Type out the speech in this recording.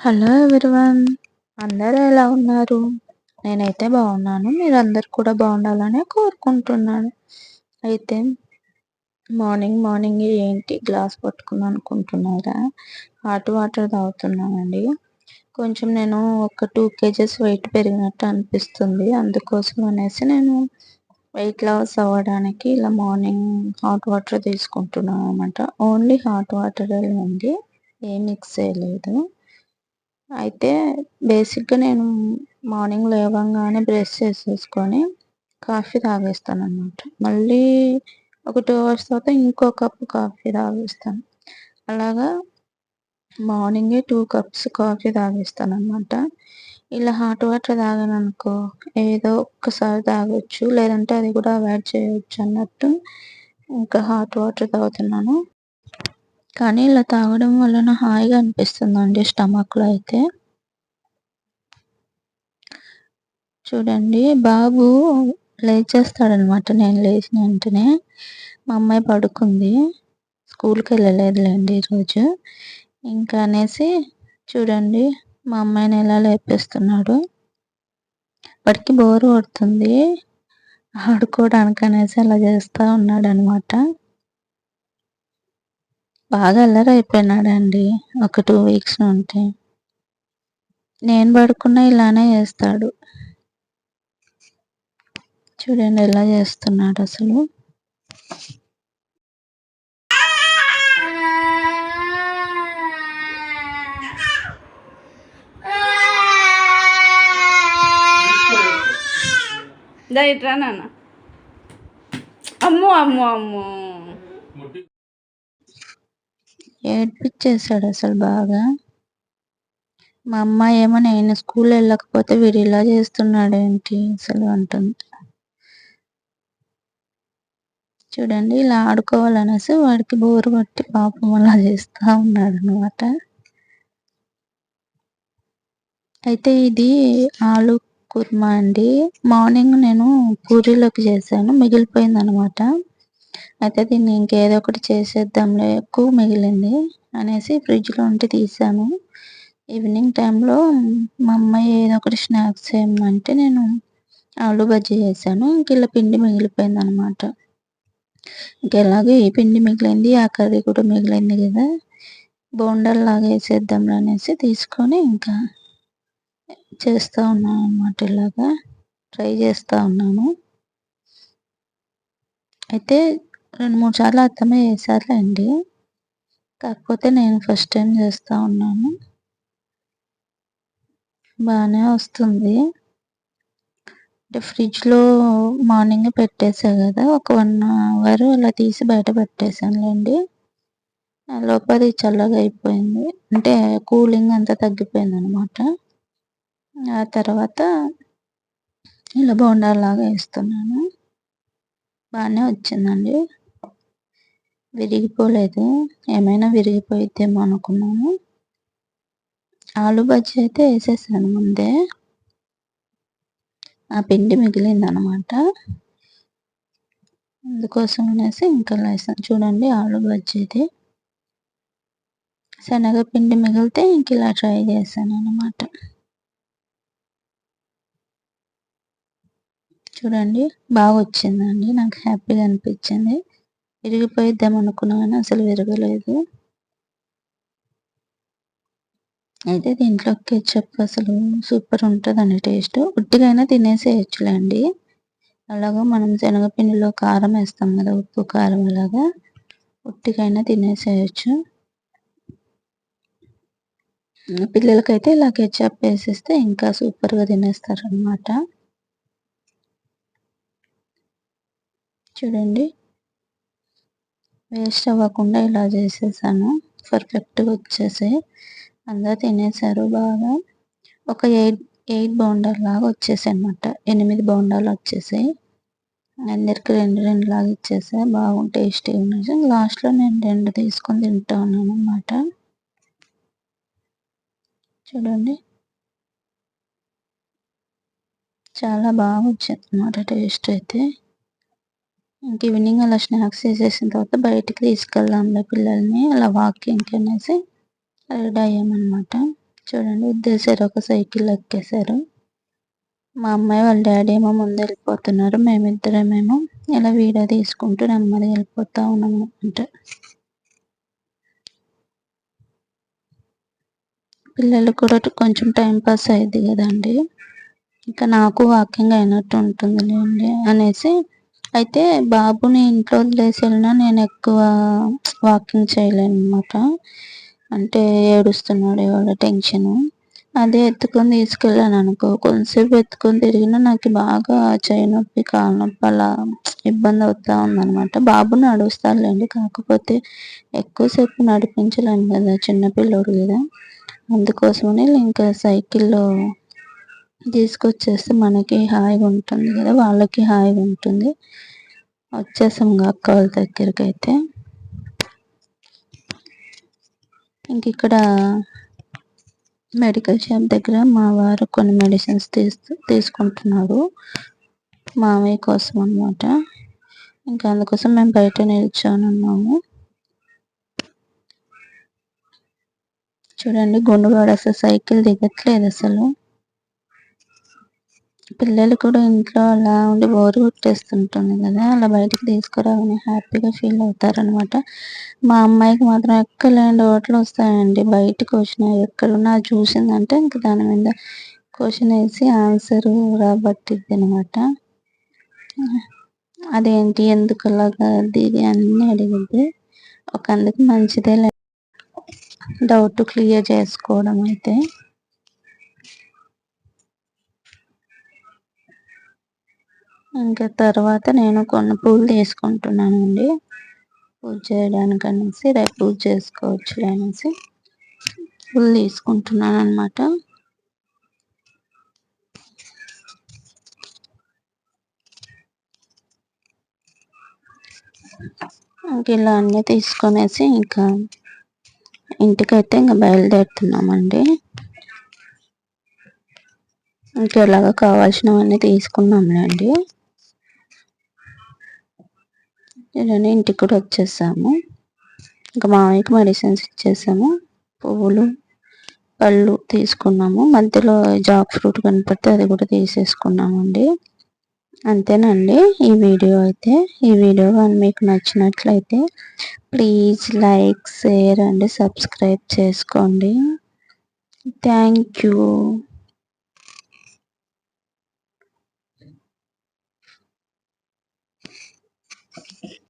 Hello everyone. అందరూ ఎలా ఉన్నారు? నేనైతే బాగున్నాను. మీరందరు కూడా బాగుండాలని కోరుకుంటున్నాను. అయితే మార్నింగ్ మార్నింగ్ ఏంటి గ్లాస్ పట్టుకున్నాను అనుకుంటున్నారా? హాట్ వాటర్ తాగుతున్నానండి. కొంచెం నేను ఒక టూ కేజెస్ వెయిట్ పెరిగినట్టు అనిపిస్తుంది. అందుకోసం అనేసి నేను వెయిట్ లాస్ అవ్వడానికి ఇలా మార్నింగ్ హాట్ వాటర్ తీసుకుంటున్నాను అనమాట ఓన్లీ హాట్ వాటర్ ఉంది. ఏ మిక్స్ చేయలేదు అయితే బేసిక్గా నేను మార్నింగ్ లేవగానే బ్రష్ చేసేసుకొని కాఫీ తాగేస్తాను అనమాట మళ్ళీ ఒక టూ అవర్స్ తర్వాత ఇంకో కప్పు కాఫీ తాగేస్తాను. అలాగా మార్నింగే టూ కప్స్ కాఫీ తాగేస్తాను అనమాట ఇలా హాట్ వాటర్ తాగాను అనుకో ఏదో ఒక్కసారి తాగొచ్చు లేదంటే అది కూడా అవాయిడ్ చేయవచ్చు అన్నట్టు ఇంకా హాట్ వాటర్ తాగుతున్నాను. కానీ ఇలా తాగడం వలన హాయిగా అనిపిస్తుందండి స్టమక్లో అయితే. చూడండి బాబు లేచేస్తాడనమాట. నేను లేచిన వెంటనే మా అమ్మాయి పడుకుంది. స్కూల్కి వెళ్ళలేదులేండి ఈరోజు. ఇంకా అనేసి చూడండి మా అమ్మాయిని ఎలా లేపేస్తున్నాడు. వాడికి బోరు కొడుతుంది. ఆడుకోవడానికి అనేసి అలా చేస్తూ ఉన్నాడు అనమాట బాగా అల్లరి అయిపోయినాడండి ఒక టూ వీక్స్ నుండి. నేను పడుకున్నా ఇలానే చేస్తాడు. చూడండి ఎలా చేస్తున్నాడు అసలు. ఇట్రా నాన్న. అమ్మో అమ్మో అమ్మో. ఏడ్పించేశాడు అసలు బాగా. మా అమ్మ ఏమో నేను స్కూల్ వెళ్ళకపోతే వీడు ఇలా చేస్తున్నాడు ఏంటి అసలు అంటుంది. చూడండి ఇలా ఆడుకోవాలనేసి వాడికి బోరు కొట్టి పాపం అలా చేస్తూ ఉన్నాడు అనమాట అయితే ఇది ఆలు కుర్మా అండి. మార్నింగ్ నేను పూరీలోకి చేశాను. మిగిలిపోయింది అనమాట అయితే దీన్ని ఇంకేదో ఒకటి చేసేద్దాంలే ఎక్కువ మిగిలింది అనేసి ఫ్రిడ్జ్లో ఉంటే తీసాను. ఈవినింగ్ టైంలో మా అమ్మాయి ఏదో ఒకటి స్నాక్స్ చేయమంటే నేను ఆలు బజ్జీ చేశాను. ఇంక ఇలా పిండి మిగిలిపోయింది అనమాట ఇంకెలాగే ఈ పిండి మిగిలింది ఆ కర్రీ కూడా మిగిలింది కదా బోండాల్లాగా వేసేద్దాం అనేసి తీసుకొని ఇంకా చేస్తూ ఉన్నాను అనమాట ఇలాగా. ట్రై చేస్తూ ఉన్నాను. అయితే రెండు మూడు సార్లు అత్తమ్మ అండి. కాకపోతే నేను ఫస్ట్ టైం చేస్తూ ఉన్నాను. బాగానే వస్తుంది. అంటే ఫ్రిడ్జ్లో మార్నింగ్ పెట్టేసా కదా ఒక వన్ అవర్ అలా తీసి బయట పెట్టేసానులేండి లోపల చల్లగా అయిపోయింది. అంటే కూలింగ్ అంతా తగ్గిపోయింది అనమాట ఆ తర్వాత ఇలా బోండాలాగా వేస్తున్నాను. బాగానే వచ్చిందండి. విరిగిపోలేదు. ఏమైనా విరిగిపోయిద్దేమో అనుకున్నాను. ఆలు బజ్జీ అయితే వేసేసాను ముందే. ఆ పిండి మిగిలింది అనమాట అందుకోసం అనేసి ఇంకా వేసాను చూడండి ఆలు బజ్జీది శనగపిండి మిగిలితే ఇంక ఇలా ట్రై చేశాను అనమాట చూడండి. బాగా వచ్చిందండి నాకు హ్యాపీగా అనిపించింది. విరిగిపోయిద్దాం అనుకున్నాను. అసలు విరగలేదు. అయితే దీంట్లో కెచ్చప్ అసలు సూపర్ ఉంటుందండి టేస్ట్. ఉట్టిగైనా తినేసేయచ్చులేండి. అలాగా మనం శనగపిండిలో కారం వేస్తాం కదా ఉప్పు కారం అలాగా. ఉట్టిగైనా తినేసేయచ్చు. పిల్లలకైతే ఇలా కెచ్చప్ వేసేస్తే ఇంకా సూపర్గా తినేస్తారు అనమాట చూడండి. వేస్ట్ అవ్వకుండా ఇలా చేసేసాను. పర్ఫెక్ట్గా వచ్చేసాయి. అందరూ తినేసారు బాగా. ఒక ఎయిట్ ఎయిట్ బౌండర్ లాగా వచ్చేసాయి అనమాట ఎనిమిది బౌండాలు వచ్చేసాయి. అందరికి రెండు రెండు లాగా ఇచ్చేసాయి. బాగా టేస్టీగా ఉన్నాయి లాస్ట్లో నేను రెండు తీసుకొని తింటా ఉన్నాను అనమాట చూడండి. చాలా బాగా వచ్చింది అనమాట టేస్ట్ అయితే. ఇంక ఈవినింగ్ అలా స్నాక్స్ చేసేసిన తర్వాత బయటికి తీసుకెళ్దాంలే పిల్లల్ని. అలా వాకింగ్కి అనేసి రెడీ అయ్యామన్నమాట. చూడండి ఇద్దరు ఒక సైకిల్ ఎక్కేశారు. మా అమ్మాయి వాళ్ళ డాడీ ఏమో ముందు వెళ్ళిపోతున్నారు మేమిద్దరమేమో ఇలా వీడియో తీసుకుంటూ నెమ్మది వెళ్ళిపోతా ఉన్నాము అంటే. పిల్లలు కూడా కొంచెం టైం పాస్ అయ్యింది కదండి. ఇంకా నాకు వాకింగ్ అయినట్టు ఉంటుంది అనేసి అయితే బాబుని ఇంట్లో వదిలేసి వెళ్ళినా నేను ఎక్కువ వాకింగ్ చేయలేను అనమాట అంటే ఏడుస్తున్నాడు ఎవరో టెన్షన్ అదే ఎత్తుకొని తీసుకెళ్ళాను అనుకో. కొంతసేపు ఎత్తుకొని తిరిగినా నాకు బాగా చేయి నొప్పి కాలు నొప్పి అలా ఇబ్బంది అవుతా ఉందన్నమాట. బాబు నడుస్తారులేండి కాకపోతే ఎక్కువసేపు నడిపించలేను కదా చిన్నపిల్లోడు కదా. అందుకోసమని ఇంకా సైకిల్లో తీసుకొచ్చేస్తే మనకి హాయిగా ఉంటుంది కదా వాళ్ళకి హాయిగా ఉంటుంది. వచ్చేసాం అక్క వాళ్ళ దగ్గరికి అయితే ఇంక ఇక్కడ మెడికల్ షాప్ దగ్గర మా వారు కొన్ని మెడిసిన్స్ తీసు తీసుకుంటున్నారు. మామయ్య కోసం అనమాట ఇంకా అందుకోసం మేము బయట నిల్చొని ఉన్నాము. చూడండి గుండెవాడు అసలు సైకిల్ దిగట్లేదు అసలు. పిల్లలు కూడా ఇంట్లో అలా ఉండి బోరు కొట్టేస్తుంటుంది కదా అలా బయటకు తీసుకురావని హ్యాపీగా ఫీల్ అవుతారనమాట మా అమ్మాయికి మాత్రం ఎక్కలేని ఓట్లు వస్తాయండి బయట క్వశ్చన్ ఎక్కడున్నా చూసిందంటే ఇంక దాని మీద క్వశ్చన్ వేసి ఆన్సర్ రాబట్టిద్ది అనమాట అదేంటి ఎందుకు అలాగా అది ఇది అన్నీ అడిగింది ఒక అందుకు మంచిదే డౌట్ క్లియర్ చేసుకోవడం అయితే. ఇంకా తర్వాత నేను కొన్ని పూలు తీసుకుంటున్నానండి. పూజ చేయడానికి అనేసి రేపు పూజ చేసుకోవచ్చు అనేసి పూలు తీసుకుంటున్నాను అనమాట ఇంకా ఇలా అన్నీ తీసుకొనేసి ఇంకా ఇంటికైతే ఇంకా బయలుదేరుతున్నామండి. ఇంకెలాగా కావాల్సినవన్నీ తీసుకున్నాంలేండి నేను ఇంటికి కూడా వచ్చేసాము. ఇంకా మామయ్యకి మెడిసిన్స్ ఇచ్చేసాము. పువ్వులు పళ్ళు తీసుకున్నాము. మధ్యలో జాక్ ఫ్రూట్ కనపడితే అది కూడా తీసేసుకున్నామండి. అంతేనండి ఈ వీడియో అయితే. ఈ వీడియో కానీ మీకు నచ్చినట్లయితే please like share and subscribe చేసుకోండి. Thank you.